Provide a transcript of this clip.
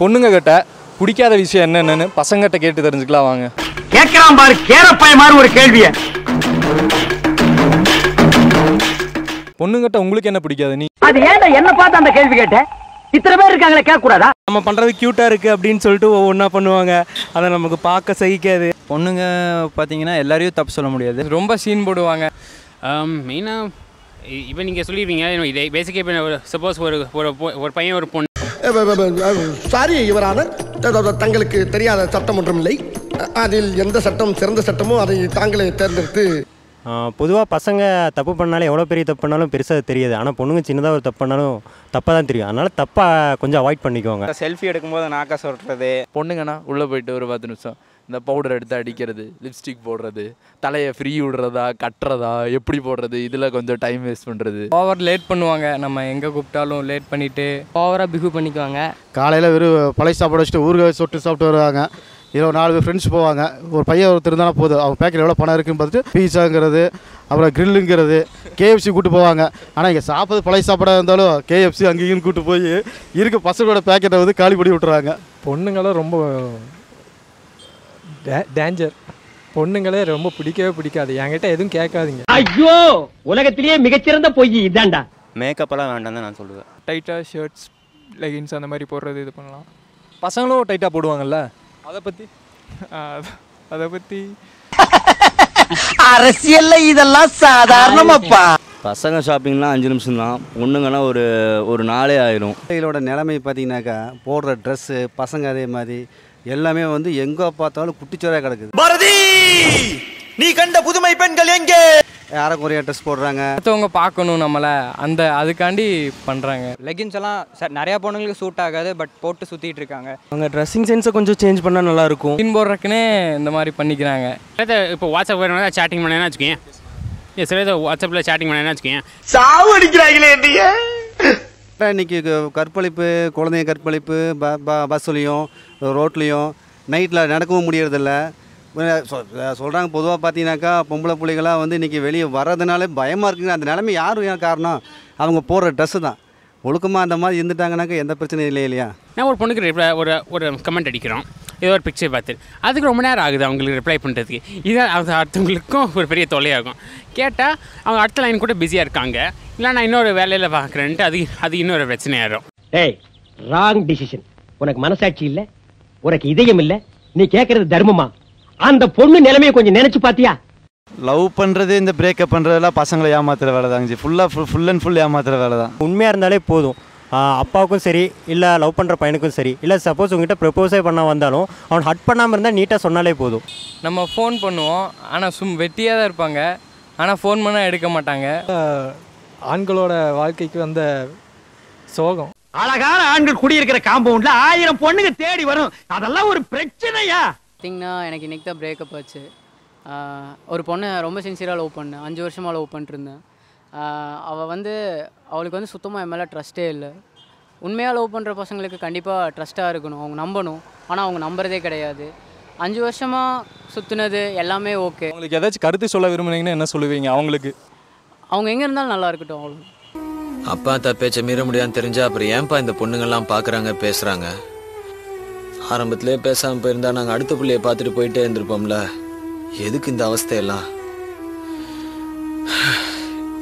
பொண்ணுங்க கிட்ட பிடிக்காத விஷயம் என்னென்னு பசங்கிட்ட கேட்டு தெரிஞ்சுக்கலாம் வாங்க. கேட்கிறான் பாரு கேரப்பாய மாதிரி ஒரு கேள்விய. பொண்ணுங்கிட்ட உங்களுக்கு என்ன பிடிக்காது? நீ அது ஏன்டா என்ன பார்த்து அந்த கேள்வி கேட்ட? இத்தனை பேர் இருக்காங்களே கேட்க கூடாதா நம்ம பண்ணுறது க்யூட்டாக இருக்குது அப்படின்னு சொல்லிட்டு ஒவ்வொன்றா பண்ணுவாங்க. அதை நமக்கு பார்க்க சகிக்காது. பொண்ணுங்க பார்த்தீங்கன்னா எல்லாரையும் தப்பு சொல்ல முடியாது. ரொம்ப சீன் போடுவாங்க. மெயினாக இப்போ நீங்கள் சொல்லிடுவீங்க இதே பேசிக்காக இப்போ ஒரு சப்போஸ் ஒரு ஒரு பொ- ஒரு பையன் ஒரு பொண்ணு சாரி யுவரான தங்களுக்கு தெரியாத சட்டம் ஒன்றும் இல்லை அதில் எந்த சட்டம் சிறந்த சட்டமோ அதை தாங்களே தேர்ந்தெடுத்து. பொதுவாக பசங்க தப்பு பண்ணாலும் எவ்வளோ பெரிய தப்பு பண்ணாலும் பெருசாக தெரியாது. ஆனால் பொண்ணுங்க சின்னதாக ஒரு தப்பு பண்ணாலும் தப்பாக தான் தெரியும். அதனால் தப்பாக கொஞ்சம் அவாய்ட் பண்ணிக்கோங்க. செல்ஃபி எடுக்கும்போது நாக்கா சொல்கிறது பொண்ணுங்கன்னா உள்ளே போயிட்டு ஒரு பத்து நிமிஷம். இந்த பவுடர் எடுத்து அடிக்கிறது லிப்ஸ்டிக் போடுறது தலையை ஃப்ரீ விடுறதா கட்டுறதா எப்படி போடுறது இதில் கொஞ்சம் டைம் வேஸ்ட் பண்ணுறது ஓவர் லேட் பண்ணுவாங்க. நம்ம எங்கே கூப்பிட்டாலும் லேட் பண்ணிட்டு ஓவராக பிஹேவ் பண்ணிக்குவாங்க. காலையில் வெறும் பழைய சாப்பாடு வச்சுட்டு ஊறுகாய் சொட்டு சாப்பிட்டு வருவாங்க. இருபது நாலு பேர் ஃப்ரெண்ட்ஸ் போவாங்க. ஒரு பையன் ஒருத்தர் இருந்தாலும் போதும். அவங்க பேக்கெட் எவ்வளோ பணம் இருக்குன்னு பார்த்துட்டு பீஸாங்கிறது அப்புறம் கிரில்லுங்கிறது கேஎஃப்சி கூட்டு போவாங்க. ஆனால் இங்கே சாப்பிட்றது பழைய சாப்பாடாக இருந்தாலும் கேஎஃப்சி அங்கேயும் கூட்டு போய் இருக்க பசங்களோட பேக்கெட்டை வந்து காலி பண்ணி விட்டுறாங்க. பொண்ணுங்களும் ரொம்ப டேஞ்சர் பொண்ணுங்களே ரொம்ப பிடிக்கவே பிடிக்காது. என்கிட்ட எதுவும் கேட்காதீங்க. ஐயோ! உலகத்திலேயே மிகச்சிறந்த பொய் இதான்டா. மேக்கப்பெல்லாம் வேண்டாம் தான் நான் சொல்லுவேன். டைட்டாக ஷர்ட்ஸ் லெகின்ஸ் அந்த மாதிரி போடுறது இது பண்ணலாம். பசங்களும் டைட்டாக போடுவாங்கல்ல? அதை பற்றி அதை பற்றி அரசியல்ல இதெல்லாம் சாதாரணமாப்பா. பசங்க ஷாப்பிங்லாம் அஞ்சு நிமிஷம் தான். பொண்ணுங்கன்னா ஒரு ஒரு நாளே ஆயிரும். பிள்ளைகளோட நிலைமை பார்த்தீங்கன்னாக்கா போடுற ட்ரெஸ்ஸு பசங்க அதே மாதிரி எல்லாமே வந்து எங்கே பார்த்தாலும் குட்டிச்சோராக கிடக்குது. பாரதி நீ கண்ட புதுமை பெண்கள் எங்கே? அரைக்குறையாக ட்ரெஸ் போடுறாங்க. அடுத்தவங்க பார்க்கணும் நம்மளை. அந்த அதுக்காண்டி பண்ணுறாங்க லெகின்ஸ் எல்லாம் சார் நிறையா பொண்ணுங்களுக்கு சூட் ஆகாது பட் போட்டு சுற்றிட்டு இருக்காங்க. அவங்க ட்ரெஸ்ஸிங் சென்ஸை கொஞ்சம் சேஞ்ச் பண்ணால் நல்லாயிருக்கும். சீன் போடுறக்குனே இந்த மாதிரி பண்ணிக்கிறாங்க. இப்போ வாட்ஸ்அப் வேணும்னா சேட்டிங் பண்ணேன்னா வச்சுக்கேன் சிலதை வாட்ஸ்அப்பில் சேட்டிங் பண்ணேன்னா வச்சுக்கேன் சாவு கரெக்டாக இன்றைக்கி க- கற்பழிப்பு குழந்தைங்க கற்பழிப்பு ப ப பஸ்ஸுலேயும் ரோட்லேயும் நைட்டில் நடக்கவும் முடியறதில்ல. சொல்கிறாங்க பொதுவாக பார்த்தீங்கன்னாக்கா பொம்பளை பிள்ளைகளாம் வந்து இன்றைக்கி வெளியே வர்றதுனாலே பயமாக இருக்குங்க. அந்த நிலைமை யாரும் ஏன் காரணம்? அவங்க போடுற ட்ரெஸ்ஸு தான். ஒழுக்கமாக அந்த மாதிரி இருந்துட்டாங்கனாக்கா எந்த பிரச்சனையும் இல்லை இல்லையா? நான் ஒரு பொண்ணுக்கு ஒரு ஒரு கமெண்ட் அடிக்கிறோம். ஏதோ ஒரு பிக்சர் பார்த்து அதுக்கு ரொம்ப நேரம் ஆகுது அவங்களுக்கு ரிப்ளை பண்ணுறதுக்கு இது அது அடுத்தவங்களுக்கும் ஒரு பெரிய தொல்லையாகும். கேட்டால் அவங்க அடுத்த லைன் கூட பிஸியாக இருக்காங்க. இல்லை நான் இன்னொரு வேலையில் பார்க்குறேன்ட்டு அது அது இன்னொரு பிரச்சனையாயிரும் ஏய் ராங் டிசிஷன் உனக்கு மனசாட்சி இல்ல. உனக்கு இதயம் இல்ல. நீ கேக்குறது தர்மமா? அந்த பொண்ணு நிலைமையை கொஞ்சம் நினைச்சு பாத்தியா லவ் பண்ணுறது இந்த பிரேக்கப் பண்ணுறதெல்லாம் பசங்களை ஏமாத்துற வேலை தாங்க ஃபுல்லாக ஃபுல் ஃபுல் அண்ட் ஃபுல் ஏமாத்துற வேலை தான் உண்மையாக இருந்தாலே போதும். அப்பாவுக்கும் சரி இல்லை லவ் பண்ணுற பையனுக்கும் சரி இல்லை சப்போஸ் உங்ககிட்ட ப்ரப்போஸே பண்ண வந்தாலும் அவன் ஹட் பண்ணாமல் இருந்தால் நீட்டாக சொன்னாலே போதும். நம்ம ஃபோன் பண்ணுவோம். ஆனால் சும் வெட்டியாக தான் இருப்பாங்க. ஆனால் ஃபோன் பண்ணால் எடுக்க மாட்டாங்க. ஆண்களோட வாழ்க்கைக்கு வந்த சோகம். அழகான ஆண்கள் குடியிருக்கிற காம்பவுண்ட்ல ஆயிரம் பொண்ணுங்க தேடி வரும். அதெல்லாம் ஒரு பிரச்சனையா? பார்த்தீங்கன்னா எனக்கு இன்னைக்கு தான் பிரேக்கப் ஆச்சு ஒரு பொண்ணை ரொம்ப சின்சியராக லவ் பண்ணேன். அஞ்சு வருஷமாக லவ் பண்ணிட்டுருந்தேன் அவள் வந்து அவளுக்கு வந்து சுத்தமாக என் மேலே ட்ரஸ்ட்டே இல்லை. உண்மையாக லவ் பண்ணுற பசங்களுக்கு கண்டிப்பாக ட்ரஸ்ட்டாக இருக்கணும். அவங்க நம்பணும். ஆனால் அவங்க நம்புறதே கிடையாது. அஞ்சு வருஷமாக சுற்றுனது எல்லாமே ஓகே உங்களுக்கு ஏதாச்சும் கருத்து சொல்ல விரும்புனீங்கன்னா என்ன சொல்லுவீங்க அவங்களுக்கு? அவங்க எங்கே இருந்தாலும் நல்லா இருக்கட்டும் அவ்வளோ அப்பா அத்தா பேச்சை மீற முடியாதுன்னு தெரிஞ்சா அப்புறம் ஏன்பா இந்த பொண்ணுங்கெல்லாம் பார்க்குறாங்க பேசுகிறாங்க ஆரம்பத்திலே பேசாமல் போயிருந்தா நாங்கள் அடுத்த பிள்ளைய பார்த்துட்டு போயிட்டே இருந்திருப்போம்ல. எதுக்கு இந்த அவஸ்தையெல்லாம்?